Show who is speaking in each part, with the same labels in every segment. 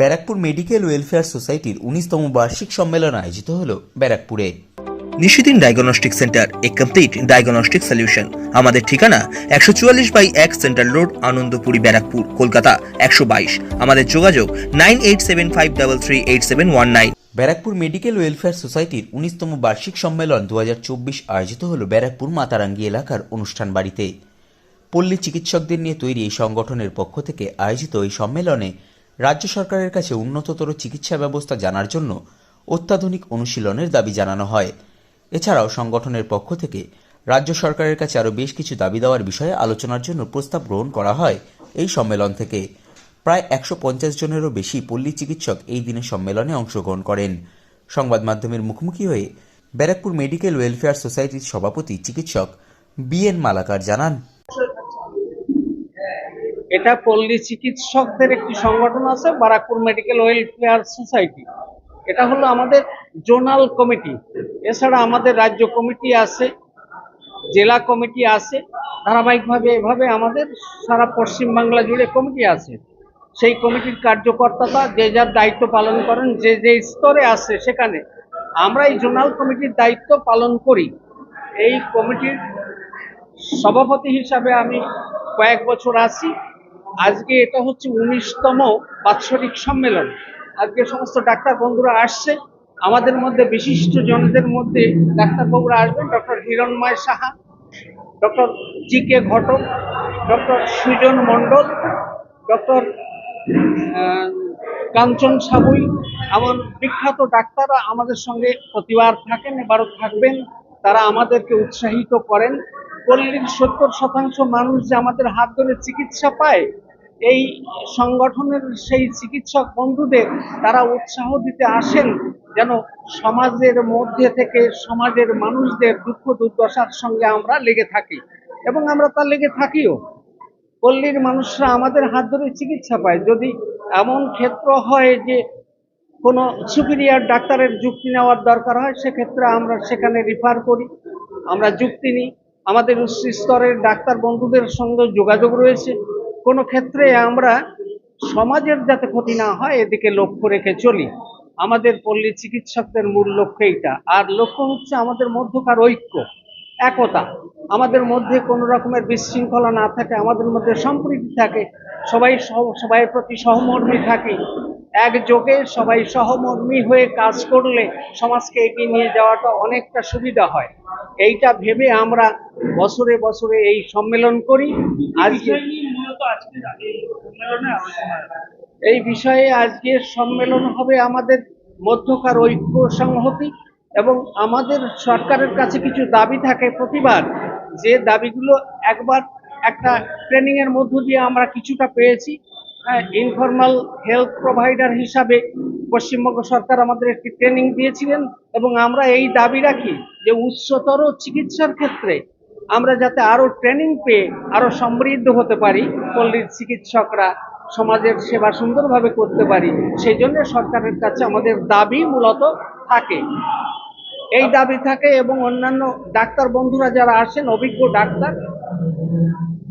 Speaker 1: Barrackpore medical welfare সোসাইটির উনিশতম বার্ষিক সম্মেলন আয়োজিত হল ব্যারাকপুরে।
Speaker 2: Nishidin diagnostic centre a complete diagnostic solution. আমাদের ঠিকানা একশো চুয়াল্লিশ বাই এক সেন্ট্রাল রোড আনন্দপুরি ব্যারাকপুর কলকাতা একশো বাইশ। আমাদের যোগাযোগ nine eight seven five double three eight seven one nine.
Speaker 1: Barrackpore medical welfare সোসাইটির উনিশতম বার্ষিক সম্মেলন দু হাজার চব্বিশ আয়োজিত হল ব্যারাকপুর মাতারাঙ্গি এলাকার অনুষ্ঠান বাড়িতে। পল্লী চিকিৎসকদের নিয়ে তৈরি এই সংগঠনের পক্ষ থেকে আয়োজিত এই সম্মেলনে রাজ্য সরকারের কাছে উন্নততর চিকিৎসা ব্যবস্থা জানার জন্য অত্যাধুনিক অনুশীলনের দাবি জানানো হয়। এছাড়াও সংগঠনের পক্ষ থেকে রাজ্য সরকারের কাছে আরও বেশ কিছু দাবি দেওয়ার বিষয়ে আলোচনার জন্য প্রস্তাব গ্রহণ করা হয় এই সম্মেলন থেকে। প্রায় একশো পঞ্চাশ জনেরও বেশি পল্লী চিকিৎসক এই দিনের সম্মেলনে অংশগ্রহণ করেন। সংবাদ মাধ্যমের মুখোমুখি হয়ে ব্যারাকপুর মেডিকেল ওয়েলফেয়ার সোসাইটির সভাপতি চিকিৎসক বি এন মালাকার জানান
Speaker 3: এটা পল্লী চিকিৎসকদের একটি সংগঠন আছে, বারাকপুর মেডিকেল ওয়েলফেয়ার সোসাইটি। এটা হলো আমাদের জোনাল কমিটি। এছাড়া আমাদের রাজ্য কমিটি আছে, জেলা কমিটি আছে, ধারাবাহিকভাবে এভাবে আমাদের সারা পশ্চিম বাংলা জুড়ে কমিটি আছে। সেই কমিটির কার্যকর্তারা যে যার দায়িত্ব পালন করেন, যে যে স্তরে আছে সেখানে আমরা এই জোনাল কমিটির দায়িত্ব পালন করি। এই কমিটির সভাপতি হিসাবে আমি কয়েক বছর আছি। আজকে এটা হচ্ছে উনিশতম বাৎসরিক সম্মেলন। আজকে সমস্ত ডাক্তার বন্ধুরা আসছে। আমাদের মধ্যে বিশিষ্ট জনদের মধ্যে ডাক্তারবাবুরা আসবেন, doctor Hiranmoy Saha, doctor G K Ghatak, doctor Sujan Mondal, doctor Kanchan Sabui, এমন বিখ্যাত ডাক্তাররা আমাদের সঙ্গে প্রতিবার থাকেন, এবারও থাকবেন। তারা আমাদেরকে উৎসাহিত করেন। পল্লীর সত্তর শতাংশ মানুষ যে আমাদের হাত ধরে চিকিৎসা পায় এই সংগঠনের সেই চিকিৎসক বন্ধুদের তারা উৎসাহ দিতে আসেন যেন সমাজের মধ্যে থেকে সমাজের মানুষদের দুঃখ দুর্দশার সঙ্গে আমরা লেগে থাকি। এবং আমরা তা লেগে থাকিও। পল্লীর মানুষরা আমাদের হাত ধরে চিকিৎসা পায়। যদি এমন ক্ষেত্র হয় যে কোনো সুপিরিয়ার ডাক্তারের যুক্তি নেওয়ার দরকার হয়, সেক্ষেত্রে আমরা সেখানে রিফার করি। আমরা যুক্তি নিই। আমাদের উচ্চ স্তরের ডাক্তার বন্ধুদের সঙ্গে যোগাযোগ রয়েছে। কোনো ক্ষেত্রে আমরা সমাজের যাতে ক্ষতি না হয়, এদিকে লক্ষ্য রেখে চলি। আমাদের পল্লী চিকিৎসকদের মূল লক্ষ্য এইটা। আর লক্ষ্য হচ্ছে আমাদের মধ্যকার ঐক্য, একতা। আমাদের মধ্যে কোনো রকমের বিশৃঙ্খলা না থাকে, আমাদের মধ্যে সম্প্রীতি থাকে, সবাই সবাইয়ের প্রতি সহমর্মী থাকে। একযোগে সবাই সহমর্মী হয়ে কাজ করলে সমাজকে এগিয়ে নিয়ে যাওয়াটা অনেকটা সুবিধা হয়। এইটা ভেবে আমরা বছরে বছরে এই সম্মেলন করি। আজকে এই বিষয়ে আজকের সম্মেলন হবে আমাদের মধ্যকার ঐক্য সংহতি এবং আমাদের সরকারের কাছে কিছু দাবি থাকে প্রতিবার। যে দাবিগুলো একবার একটা ট্রেনিং এর মধ্য দিয়ে আমরা কিছুটা পেয়েছি। ইনফর্মাল হেলথ প্রোভাইডার হিসাবে পশ্চিমবঙ্গ সরকার আমাদের একটি ট্রেনিং দিয়েছিলেন এবং আমরা এই দাবি রাখি যে উচ্চতর চিকিৎসার ক্ষেত্রে আমরা যাতে আরও ট্রেনিং পেয়ে আরও সমৃদ্ধ হতে পারি, পল্লীর চিকিৎসকরা সমাজের সেবা সুন্দরভাবে করতে পারি, সেই জন্য সরকারের কাছে আমাদের দাবি মূলত থাকে। এই দাবি থাকে এবং অন্যান্য ডাক্তার বন্ধুরা যারা আসেন, অভিজ্ঞ ডাক্তার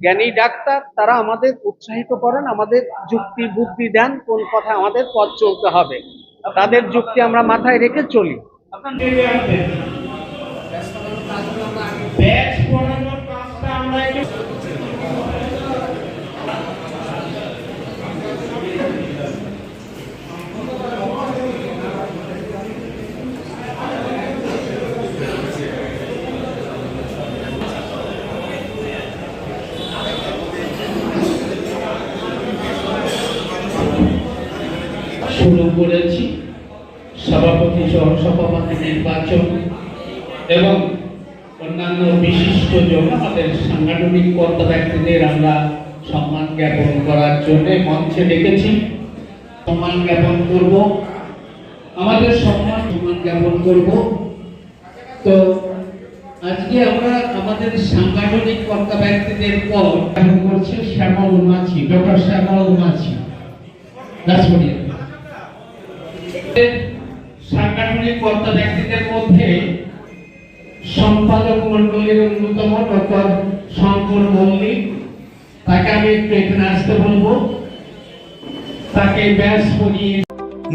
Speaker 3: জ্ঞানী ডাক্তার, তারা আমাদের উৎসাহিত করেন, আমাদের যুক্তি, বুদ্ধি দেন কোন কথা আমাদের পথ চলতে হবে। তাদের যুক্তি আমরা মাথায় রেখে চলি।
Speaker 4: ব্যাচ পড়ানোর কাজটা আমরা একটু শুরু করেছি। সভাপতি সহ সভাপতি নির্বাচন এবং অন্যান্য বিশিষ্ট জন আমাদের সাংগঠনিক কর্তা ব্যক্তিদের আমরা সম্মান জ্ঞাপন করার জন্য মঞ্চে ডেকেছি। সম্মান জ্ঞাপন করব। আমাদের সম্মান সম্মান জ্ঞাপন করব। তো আজকে আমরা আমাদের সাংগঠনিক কর্তা ব্যক্তিদের পর করছে শ্যামল মাঝি, ডক্টর শ্যামল মাঝি রাজপরিয়া সাংগঠনিক কর্তা ব্যক্তিদের মধ্যে সম্পাদক মন্ডলীর অন্যতম ডক্টর শঙ্কর মল্লিক। তাকে আমি এখানে আসতে বলব। তাকে ব্যাস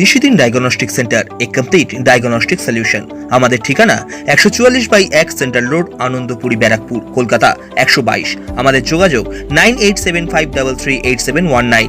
Speaker 2: Nishidin diagnostic centre, a complete diagnostic solution আমাদের ঠিকানা একশো চুয়াল্লিশ বাই এক সেন্ট্রাল রোড, আনন্দপুরি ব্যারাকপুর, কলকাতা একশো বাইশ। আমাদের যোগাযোগ nine eight seven five double three eight seven one nine.